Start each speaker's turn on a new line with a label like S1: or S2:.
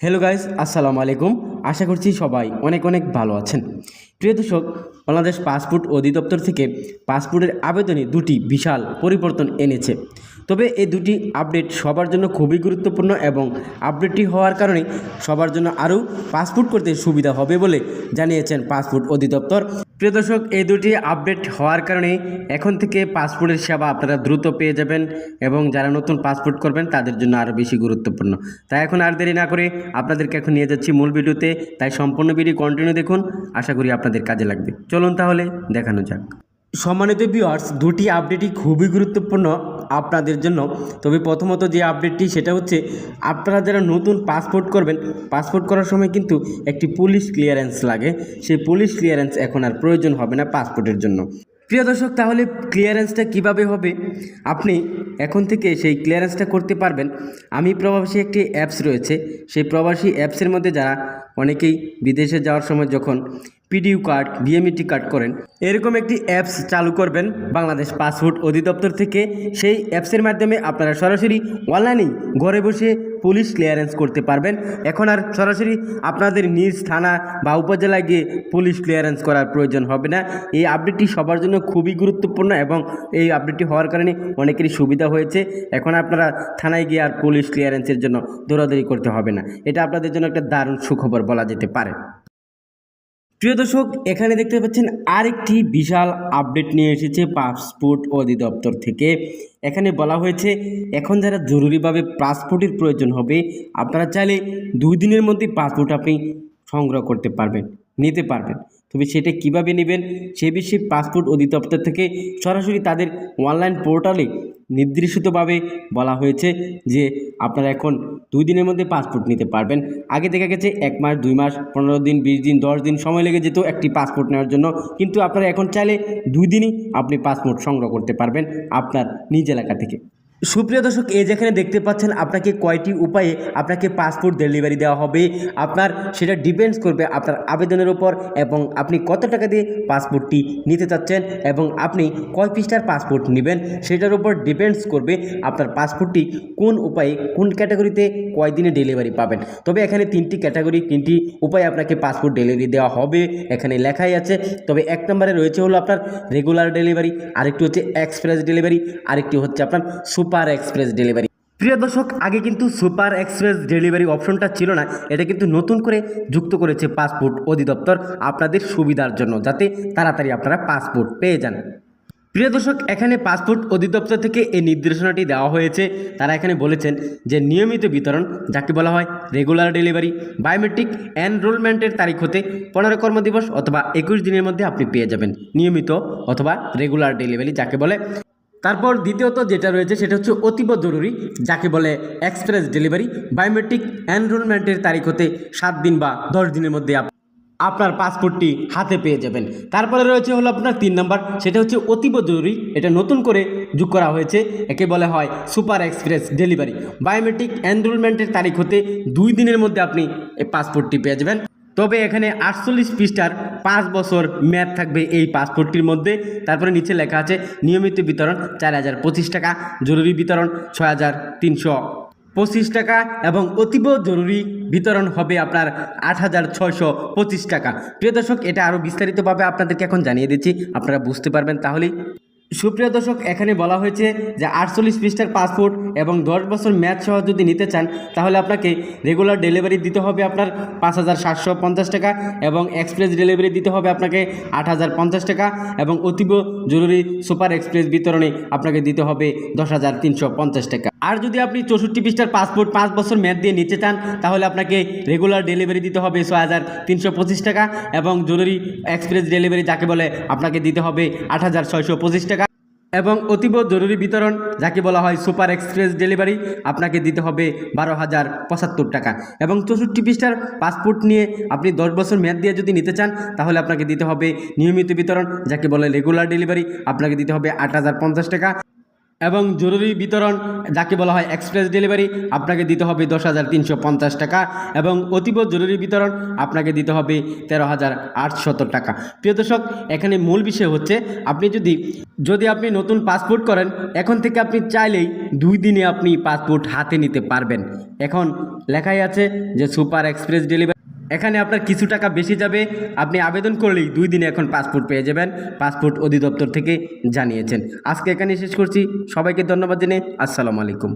S1: Hello guys আসসালামু আলাইকুম। আশা করছি সবাই অনেক অনেক ভালো আছেন। প্রিয় দর্শক, বাংলাদেশ পাসপোর্ট অধিদপ্তর থেকে পাসপোর্টের আবেদনে দুটি বিশাল পরিবর্তন এনেছে। তবে এই দুটি আপডেট সবার জন্য খুবই গুরুত্বপূর্ণ এবং আপডেটটি হওয়ার কারণে সবার জন্য আরও পাসপোর্ট করতে সুবিধা হবে বলে জানিয়েছেন পাসপোর্ট অধিদপ্তর। প্রিয় দর্শক, এই দুটি আপডেট হওয়ার কারণে এখন থেকে পাসপোর্টের সেবা আপনারা দ্রুত পেয়ে যাবেন এবং যারা নতুন পাসপোর্ট করবেন, তাদের জন্য আরও বেশি গুরুত্বপূর্ণ। তাই এখন আর দেরি না করে আপনাদেরকে এখন নিয়ে যাচ্ছি মূল ভিডিওতে। তাই সম্পূর্ণ ভিডিও কন্টিনিউ দেখুন, আশা করি আপনাদের কাজে লাগবে। চলুন তাহলে দেখানো যাক। সম্মানিত ভিউয়ার্স দুটি আপডেটই খুবই গুরুত্বপূর্ণ। আপনাদের জন্য। তবে প্রথমত যে আপডেটটি সেটা হচ্ছে আপনারা যারা নতুন পাসপোর্ট করবেন পাসপোর্ট করার সময় কিন্তু একটি পুলিশ ক্লিয়ারেন্স লাগে। সেই পুলিশ ক্লিয়ারেন্স এখন আর প্রয়োজন হবে না পাসপোর্টের জন্য। প্রিয় দর্শক, তাহলে ক্লিয়ারেন্সটা কীভাবে হবে? আপনি এখন থেকে সেই ক্লিয়ারেন্সটা করতে পারবেন। আমি প্রবাসী একটি অ্যাপস রয়েছে। সেই প্রবাসী অ্যাপসের মধ্যে যারা অনেকেই বিদেশে যাওয়ার সময় যখন পিডিউ কার্ড বিএমইটি কার্ড করেন। এরকম একটি অ্যাপস চালু করবেন বাংলাদেশ পাসপোর্ট অধিদপ্তর থেকে। সেই অ্যাপসের মাধ্যমে আপনারা সরাসরি অনলাইনেই ঘরে বসে পুলিশ ক্লিয়ারেন্স করতে পারবেন। এখন আর সরাসরি আপনাদের নিজ থানা বা উপজেলায় গিয়ে পুলিশ ক্লিয়ারেন্স করার প্রয়োজন হবে না। এই আপডেটটি সবার জন্য খুবই গুরুত্বপূর্ণ এবং এই আপডেটটি হওয়ার কারণে অনেকেরই সুবিধা হয়েছে। এখন আপনারা থানায় গিয়ে আর পুলিশ ক্লিয়ারেন্সের জন্য দৌড়াদৌড়ি করতে হবে না। এটা আপনাদের জন্য একটা দারুণ সুখবর বলা যেতে পারে। প্রিয় দর্শক, এখানে দেখতে পাচ্ছেন আরেকটি বিশাল আপডেট নিয়ে এসেছে পাসপোর্ট অধিদপ্তর থেকে। এখানে বলা হয়েছে, এখন যারা জরুরিভাবে পাসপোর্টের প্রয়োজন হবে, আপনারা চাইলে দুই দিনের মধ্যে পাসপোর্ট আপনি সংগ্রহ করতে পারবেন, নিতে পারবেন। তবে সেটা কীভাবে নেবেন, সে বিষয়ে পাসপোর্ট অধিদপ্তর থেকে সরাসরি তাদের অনলাইন পোর্টালে নির্দিষ্টভাবে বলা হয়েছে যে আপনারা এখন দুই দিনের মধ্যে পাসপোর্ট নিতে পারবেন। আগে দেখা গেছে এক মাস, দুই মাস, পনেরো দিন, বিশ দিন, দশ দিন সময় লেগে যেত একটি পাসপোর্ট নেওয়ার জন্য। কিন্তু আপনারা এখন চাইলে দুই দিনই আপনি পাসপোর্ট সংগ্রহ করতে পারবেন আপনার নিজ এলাকা থেকে। সুপ্রিয় দর্শক, এই যেখানে দেখতে পাচ্ছেন আপনাকে কয়টি উপায়ে আপনাকে পাসপোর্ট ডেলিভারি দেওয়া হবে। আপনার সেটা ডিপেন্ডস করবে আপনার আবেদনের উপর এবং আপনি কত টাকা দিয়ে পাসপোর্টটি নিতে চাচ্ছেন এবং আপনি কয় পৃষ্ঠার পাসপোর্ট নেবেন সেটার উপর ডিপেন্ডস করবে আপনার পাসপোর্টটি কোন উপায়ে, কোন ক্যাটাগরিতে কয় দিনে ডেলিভারি পাবেন। তবে এখানে তিনটি ক্যাটাগরি তিনটি উপায়ে আপনাকে পাসপোর্ট ডেলিভারি দেওয়া হবে। এখানে লেখাই আছে। তবে এক নম্বরে রয়েছে হলো আপনার রেগুলার ডেলিভারি আরেকটি হচ্ছে এক্সপ্রেস ডেলিভারি আরেকটি হচ্ছে আপনার সুপার এক্সপ্রেস ডেলিভারি। প্রিয় দর্শক, আগে কিন্তু সুপার এক্সপ্রেস ডেলিভারি অপশনটা ছিল না, এটা কিন্তু নতুন করে যুক্ত করেছে পাসপোর্ট অধিদপ্তর আপনাদের সুবিধার জন্য, যাতে তাড়াতাড়ি আপনারা পাসপোর্ট পেয়ে যান। প্রিয় দর্শক, এখানে পাসপোর্ট অধিদপ্তর থেকে এই নির্দেশনাটি দেওয়া হয়েছে। তারা এখানে বলেছেন যে নিয়মিত বিতরণ, যাকে বলা হয় রেগুলার ডেলিভারি, বায়োমেট্রিক এনরোলমেন্টের তারিখ হতে পনেরো কর্মদিবস অথবা একুশ দিনের মধ্যে আপনি পেয়ে যাবেন। নিয়মিত অথবা রেগুলার ডেলিভারি, যাকে বলে তারপর দ্বিতীয়ত যেটা রয়েছে সেটা হচ্ছে অতীব জরুরি, যাকে বলে এক্সপ্রেস ডেলিভারি বায়োমেট্রিক এনরোলমেন্টের তারিখ হতে সাত দিন বা দশ দিনের মধ্যে আপ- আপনার পাসপোর্টটি হাতে পেয়ে যাবেন। তারপরে রয়েছে হলো আপনার তিন নাম্বার, সেটা হচ্ছে অতীব জরুরি, এটা নতুন করে যোগ করা হয়েছে, একে বলা হয় সুপার এক্সপ্রেস ডেলিভারি বায়োমেট্রিক এনরোলমেন্টের তারিখ হতে দুই দিনের মধ্যে আপনি এই পাসপোর্টটি পেয়ে যাবেন। তবে এখানে আটচল্লিশ পৃষ্ঠার পাঁচ বছর মেয়াদ থাকবে এই পাসপোর্টটির মধ্যে। তারপরে নিচে লেখা আছে, নিয়মিত বিতরণ চার হাজার পঁচিশ টাকা, জরুরি বিতরণ ছয় হাজার তিনশো পঁচিশ টাকা এবং অতীব জরুরি বিতরণ হবে আপনার আট হাজার ছয়শো পঁচিশ টাকা। প্রিয় দর্শক, এটা আরও বিস্তারিতভাবে আপনাদেরকে এখন জানিয়ে দিচ্ছি। আপনারা বুঝতে পারবেন তাহলেই। সুপ্রিয় দর্শক, এখানে বলা হয়েছে যে আটচল্লিশ পৃষ্ঠার পাসপোর্ট এবং দশ বছর ম্যাচ সহ যদি নিতে চান, তাহলে আপনাকে রেগুলার ডেলিভারি দিতে হবে আপনার পাঁচ হাজার সাতশো পঞ্চাশ টাকা এবং এক্সপ্রেস ডেলিভারি দিতে হবে আপনাকে আট হাজার পঞ্চাশ টাকা এবং অতীব জরুরি সুপার এক্সপ্রেস বিতরণে আপনাকে দিতে হবে দশ হাজার তিনশো পঞ্চাশ টাকা। আর যদি আপনি চৌষট্টি পৃষ্ঠার পাসপোর্ট পাঁচ বছর মেয়াদ দিয়ে নিতে চান, তাহলে আপনাকে রেগুলার ডেলিভারি দিতে হবে ছয় হাজার তিনশো পঁচিশ টাকা এবং জরুরি এক্সপ্রেস ডেলিভারি যাকে বলে, আপনাকে দিতে হবে আট হাজার ছয়শো পঁচিশ টাকা এবং অতীব জরুরি বিতরণ, যাকে বলা হয় সুপার এক্সপ্রেস ডেলিভারি, আপনাকে দিতে হবে বারো হাজার পঁচাত্তর টাকা। এবং চৌষট্টি পৃষ্ঠার পাসপোর্ট নিয়ে আপনি দশ বছর মেয়াদ দিয়ে যদি নিতে চান, তাহলে আপনাকে দিতে হবে নিয়মিত বিতরণ, যাকে বলে রেগুলার ডেলিভারি আপনাকে দিতে হবে আট হাজার পঞ্চাশ টাকা। এবং জরুরি বিতরণ, যাকে বলা হয় এক্সপ্রেস ডেলিভারি আপনাকে দিতে হবে দশ হাজার তিনশো পঞ্চাশ টাকা এবং অতীব জরুরি বিতরণ, আপনাকে দিতে হবে তেরো হাজার আটশত টাকা। প্রিয় দর্শক, এখানে মূল বিষয় হচ্ছে, আপনি যদি যদি আপনি নতুন পাসপোর্ট করেন, এখন থেকে আপনি চাইলেই দুই দিনে আপনি পাসপোর্ট হাতে নিতে পারবেন। এখন লেখাই আছে যে সুপার এক্সপ্রেস ডেলিভারি এখানে আপনার কিছু টাকা বেশি যাবে। আপনি আবেদন করলেই দুই দিনে এখন পাসপোর্ট পেয়ে যাবেন। পাসপোর্ট অধিদপ্তর থেকে জানিয়েছেন। আজকে এখানে শেষ করছি। সবাইকে ধন্যবাদ জেনে আসসালামু আলাইকুম।